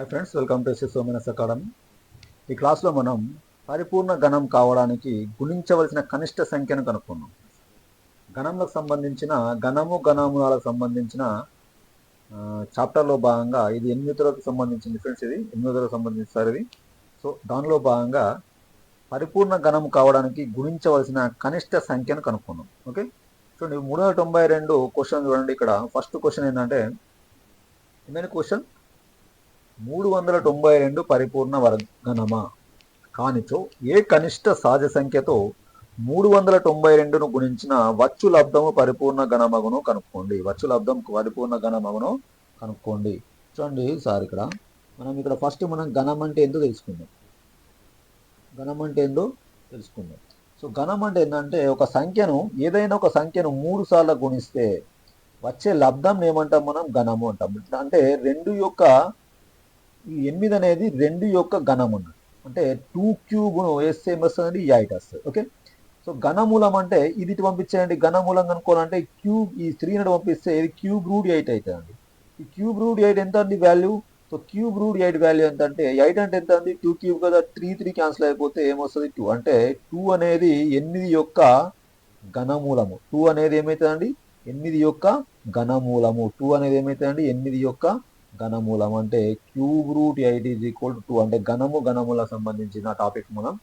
Hi friends welcome to SS Somanas academy ఈ క్లాస్లో మనం పరిపూర్ణ గణం కావడానికి గుణించవలసిన కనిష్ట సంఖ్యను కనుక్కున్నాం. గణంలకు సంబంధించిన గణము గణములకు సంబంధించిన చాప్టర్లో భాగంగా ఇది ఎనిమిదిలకు సంబంధించింది ఫ్రెండ్స్ ఇది ఎనిమిదిలకు సంబంధించి సంబంధించిన సార్ ఇది. సో దానిలో భాగంగా పరిపూర్ణ గణం కావడానికి గుణించవలసిన కనిష్ట సంఖ్యను కనుక్కున్నాం. ఓకే చూడండి మూడు వందల తొంభై రెండు క్వశ్చన్ చూడండి ఇక్కడ. ఫస్ట్ క్వశ్చన్ ఏంటంటే ఏమైనా క్వశ్చన్ మూడు వందల తొంభై రెండు పరిపూర్ణ వర్గణమా కానిచో ఏ కనిష్ట సహజ సంఖ్యతో మూడు వందల తొంభై రెండును గుణించిన వచ్చు లబ్ధము పరిపూర్ణ గణమగును కనుక్కోండి. వచ్చు లబ్ధం పరిపూర్ణ గణమగును కనుక్కోండి. చూడండి సార్ ఇక్కడ. మనం ఇక్కడ ఫస్ట్ మనం గణం అంటే ఏందో తెలుసుకుందాం. గణం అంటే ఏందో తెలుసుకుందాం. సో గణం అంటే ఏంటంటే ఒక సంఖ్యను ఏదైనా ఒక సంఖ్యను మూడు సార్లు గుణిస్తే వచ్చే లబ్ధం ఏమంటాం మనం? గణము అంటాం. అంటే రెండు యొక్క ఈ ఎనిమిది అనేది రెండు యొక్క గణం అన్నట్టు అంటే టూ క్యూబ్ వేస్తే ఏమొస్తుంది ఎయిట్ వస్తుంది ఓకే? సో ఘనమూలం అంటే ఇది ఇటు పంపించేయండి. ఘనమూలం కనుక్కోవాలంటే క్యూబ్ ఈ త్రీ హండ్రెడ్ పంపిస్తే ఇది క్యూబ్ రూట్ ఎయిట్ అవుతుందండి ఈ క్యూబ్ రూట్ ఎయిట్ ఎంత అండి value so cube root eight value ఎంత అంటే ఎయిట్ అంటే ఎంత అండి? టూ క్యూబ్ కదా త్రీ త్రీ క్యాన్సిల్ అయిపోతే ఏమొస్తుంది? టూ అంటే టూ అనేది ఎనిమిది యొక్క ఘనమూలము. టూ అనేది ఏమవుతుందండి ఎనిమిది యొక్క ఘనమూలము. టూ అనేది ఏమవుతుందండి ఎనిమిది యొక్క ఘనమూలం అంటే cube root eight is equal to two అంటే ఘనము ఘనములకు సంబంధించిన టాపిక్ మనం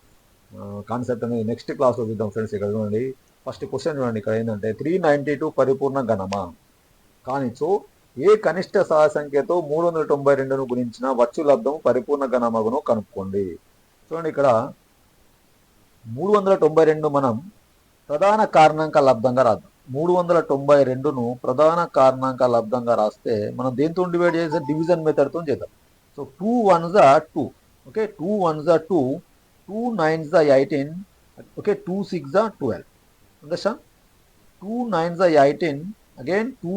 కాన్సెప్ట్ అనేది నెక్స్ట్ క్లాస్లో చూద్దాం ఫ్రెండ్స్ ఇక్కడ చూడండి. ఫస్ట్ క్వశ్చన్ చూడండి. ఇక్కడ ఏంటంటే త్రీ నైంటీ టూ పరిపూర్ణ ఘనమా? కానీ సో ఏ కనిష్ట సహ సంఖ్యతో మూడు వందల తొంభై రెండును గురించిన వచ్చు లబ్ధము పరిపూర్ణ ఘనమగును కనుక్కోండి. చూడండి ఇక్కడ. మూడు వందల తొంభై రెండు మనం ప్రధాన కారణాంక లబ్ధంగా రాద్దాం. మూడు వందల తొంభై రెండును ప్రధాన కారణాంక లబ్ధంగా రాస్తే మనం దేంతో డివైడ్ చేసే డివిజన్ మెథడ్తో చేద్దాం. సో టూ వన్ జా టూ ఓకే టూ వన్ జా టూ టూ నైన్ జా ఎయిటీన్ ఓకే టూ సిక్స్ జా ట్వెల్వ్ ఉండొచ్చా టూ నైన్ జా eighteen again two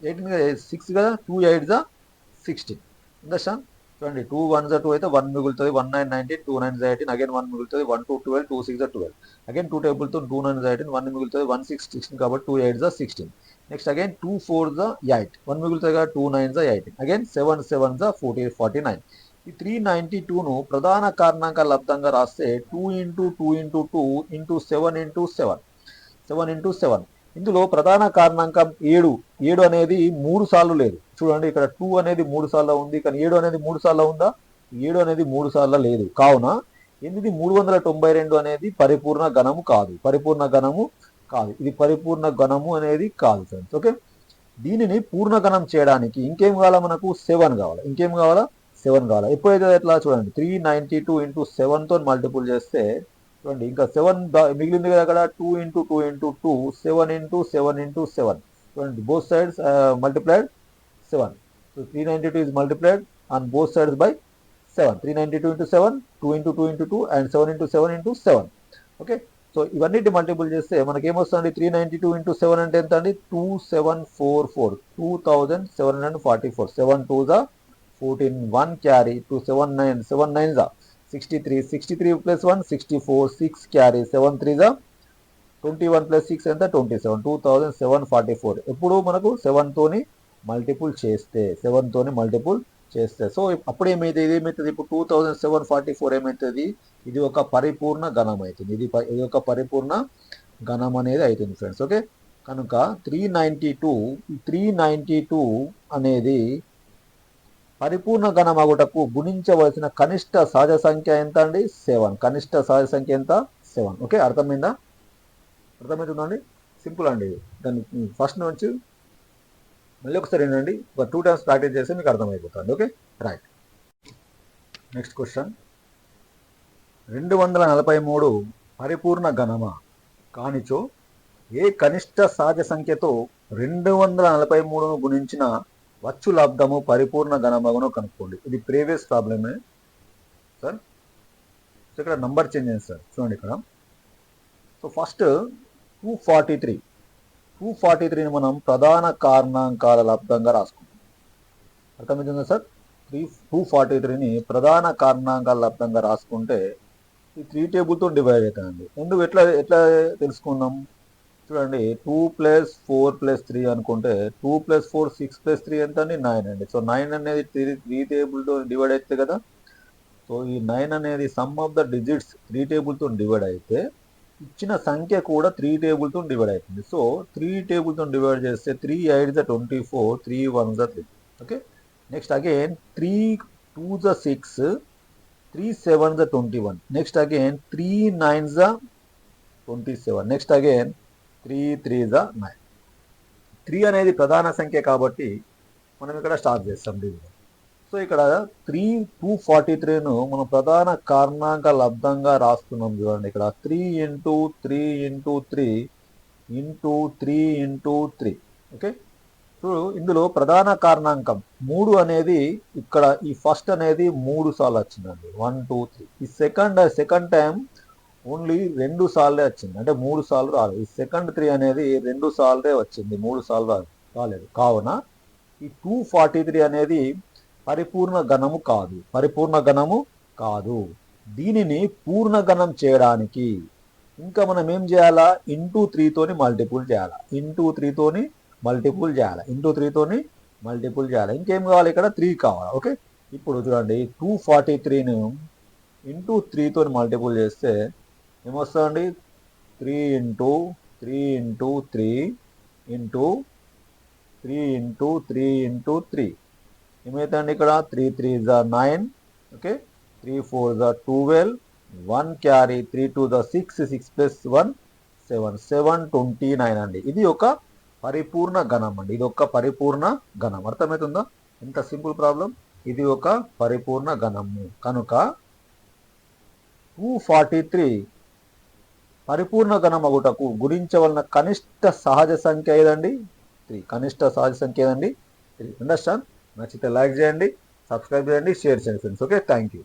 eighteen six కదా టూ ఎయిట్ జా సిక్స్టీన్ ఉండొచ్చా చూడండి టూ వన్ జా టూ అయితే వన్ మిగులుతుంది one nine nineteen two nine జా ఎయిటీన్ అగైన్ వన్ మిగులుతుంది one two twelve two six జా ట్వెల్వ్ అగైన్ టూ టేబుల్తో టూ నైన్ జా ఎయిటీన్ వన్ మిగులుతుంది వన్ సిక్స్ సిక్స్టీన్ కాబట్టి టూ ఎయిట్ జా sixteen next again two four జా ఎయిట్ వన్ మిగులుతుంది కదా టూ నైన్ జా ఎయిటీన్ అగైన్ సెవెన్ సెవెన్ జా ఫోర్టీ ఫార్టీ నైన్ ఈ త్రీ నైన్టీ టూను ప్రధాన కారణాంక లబ్ధంగా రాస్తే two into two into two into seven into seven seven into seven ఇందులో ప్రధాన కారణాంకం ఏడు. ఏడు అనేది మూడు సార్లు లేదు. చూడండి ఇక్కడ టూ అనేది మూడు సార్లు ఉంది. కానీ ఏడు అనేది మూడు సార్లు ఉందా? ఏడు అనేది మూడు సార్లు లేదు. కావున ఎనిమిది మూడు వందల తొంభై రెండు అనేది పరిపూర్ణ గణము కాదు. పరిపూర్ణ గణము కాదు. ఇది పరిపూర్ణ గణము అనేది కాదు ఫ్రెండ్స్ ఓకే? దీనిని పూర్ణ గణం చేయడానికి ఇంకేం కావాలా మనకు? సెవెన్ కావాలి. ఇంకేం కావాలా? సెవెన్ కావాలి. ఎప్పుడైతే ఎట్లా? చూడండి త్రీ నైంటీ టూ ఇంటూ సెవెన్తో మల్టిపుల్ చేస్తే చూడండి ఇంకా సెవెన్ మిగిలింది కదా అక్కడ? Two into two into two seven into seven into seven చూడండి both sides multiplied seven so three ninety two is multiplied on both sides by seven three ninety two into seven two into two into two and seven into seven into seven okay so ఇవన్నిటి multiple చేస్తే మనకి ఏమొస్తుంది three ninety two into seven అంటే ఎంత అండి two seven four four two thousand seven hundred forty four seven two జా fourteen one carry two seven nine seven nine జా sixty three sixty three plus one sixty four six carry seven three జా twenty one plus six ఎంత? Twenty seven two thousand seven forty four ఎప్పుడు మనకు సెవెన్తోని multiple చేస్తే సెవెన్తోని multiple చేస్తే. So అప్పుడు ఏమైతే ఏమవుతుంది ఇప్పుడు two thousand seven forty four ఏమవుతుంది ఇది ఒక పరిపూర్ణ గణం అవుతుంది. ఇది ప- ఇది ఒక పరిపూర్ణ ఘనం అనేది అవుతుంది ఫ్రెండ్స్ ఓకే కనుక three ninety two three ninety two అనేది పరిపూర్ణ గణమగుటకు గుణించవలసిన కనిష్ట సహజ సంఖ్య ఎంత అండి సెవెన్. కనిష్ట సహజ సంఖ్య ఎంత? సెవెన్. ఓకే అర్థమైందా? అర్థమవుతుందండి సింపుల్ అండి దాన్ని ఫస్ట్ నుంచి మళ్ళీ ఒకసారి ఏంటండి ఒక టూ టైమ్స్ ప్రాక్టీస్ చేస్తే మీకు అర్థమైపోతుంది. ఓకే? రైట్. Next question. రెండు వందల నలభై మూడు పరిపూర్ణ గణమ కానిచో ఏ కనిష్ట సహజ సంఖ్యతో రెండు వందల నలభై మూడును గుణించిన వచ్చు లబ్ధము పరిపూర్ణ ఘనమగును కనుక్కోండి. ఇది ప్రీవియస్ ప్రాబ్లమే. సార్ సో ఇక్కడ నంబర్ చేంజ్ అయింది సార్. చూడండి ఇక్కడ. So first two forty three. Two forty త్రీని మనం ప్రధాన కారణాంకాల లబ్ధంగా రాసుకుంటాం. అర్థమవుతుందా సార్? త్రీ టూ ఫార్టీ త్రీని ప్రధాన కారణాంకాల లబ్ధంగా రాసుకుంటే ఈ త్రీ టేబుల్తో డివైడ్ అవుతాయండి. ఎందుకు ఎట్లా ఎట్లా తెలుసుకుందాం చూడండి two plus four plus three అనుకుంటే two plus four six plus three ఎంత అండి? నైన్ అండి. సో నైన్ అనేది త్రీ త్రీ టేబుల్తో డివైడ్ అవుతుంది కదా? సో ఈ నైన్ అనేది sum of the digits three టేబుల్తో divide అయితే ఇచ్చిన సంఖ్య కూడా త్రీ టేబుల్తో డివైడ్ అవుతుంది. సో త్రీ టేబుల్తో డివైడ్ చేస్తే three eight the twenty four three one the three okay next again three two the six three seven the twenty one next again three nine the twenty seven next again three three the nine. Three అనేది ప్రధాన సంఖ్య కాబట్టి మనం ఇక్కడ start చేస్తాం division so ఇక్కడ three two forty త్రీను మనం ప్రధాన కారణాంక లబ్ధంగా రాస్తున్నాం చూడండి ఇక్కడ. Three into three into three into three into three. Okay? So ఇందులో ప్రధాన కారణాంకం మూడు అనేది ఇక్కడ ఈ ఫస్ట్ అనేది మూడు సార్లు వచ్చిందండి. One two three. ఈ సెకండ్ సెకండ్ టైం ఓన్లీ రెండు సార్లే వచ్చింది. అంటే మూడు సార్లు రాలేదు. ఈ సెకండ్ త్రీ అనేది రెండు సార్లే వచ్చింది. మూడు సార్లు రాలేదు రాలేదు. కావున ఈ టూ ఫార్టీ త్రీ అనేది పరిపూర్ణ గణము కాదు. పరిపూర్ణ గణము కాదు. దీనిని పూర్ణ గణం చేయడానికి ఇంకా మనం ఏం చేయాలా? ఇంటూ త్రీతోని మల్టిపుల్ చేయాలా? ఇంటూ త్రీతోని మల్టిపుల్ చేయాలి? ఇంటూ త్రీతోని మల్టిపుల్ చేయాలి? ఇంకేం కావాలి ఇక్కడ? త్రీ కావాలి? ఓకే? ఇప్పుడు చూడండి టూ ఫార్టీ త్రీని ఇంటూ త్రీతో మల్టిపుల్ చేస్తే ఏమొస్తుందండి? Three into three into three into three into three into three. ఏమవుతుందండి ఇక్కడ? త్రీ త్రీ జా నైన్ ఓకే? త్రీ ఫోర్ జా twelve one carry three two the six six plus one seven seven twenty nine అండి. ఇది ఒక పరిపూర్ణ గణం అండి. ఇది ఒక పరిపూర్ణ గణం అర్థమవుతుందా? ఎంత సింపుల్ ప్రాబ్లం. ఇది ఒక పరిపూర్ణ గణము కనుక టూ ఫార్టీ త్రీ పరిపూర్ణ గణమగుటకు గురించవలన కనిష్ట సహజ సంఖ్య ఏదండి? త్రీ కనిష్ట సహజ సంఖ్య ఏదండి? త్రీ అండర్స్టాండ్ నచ్చితే లైక్ చేయండి సబ్స్క్రైబ్ చేయండి షేర్ చేయండి ఫ్రెండ్స్ ఓకే థ్యాంక్ యూ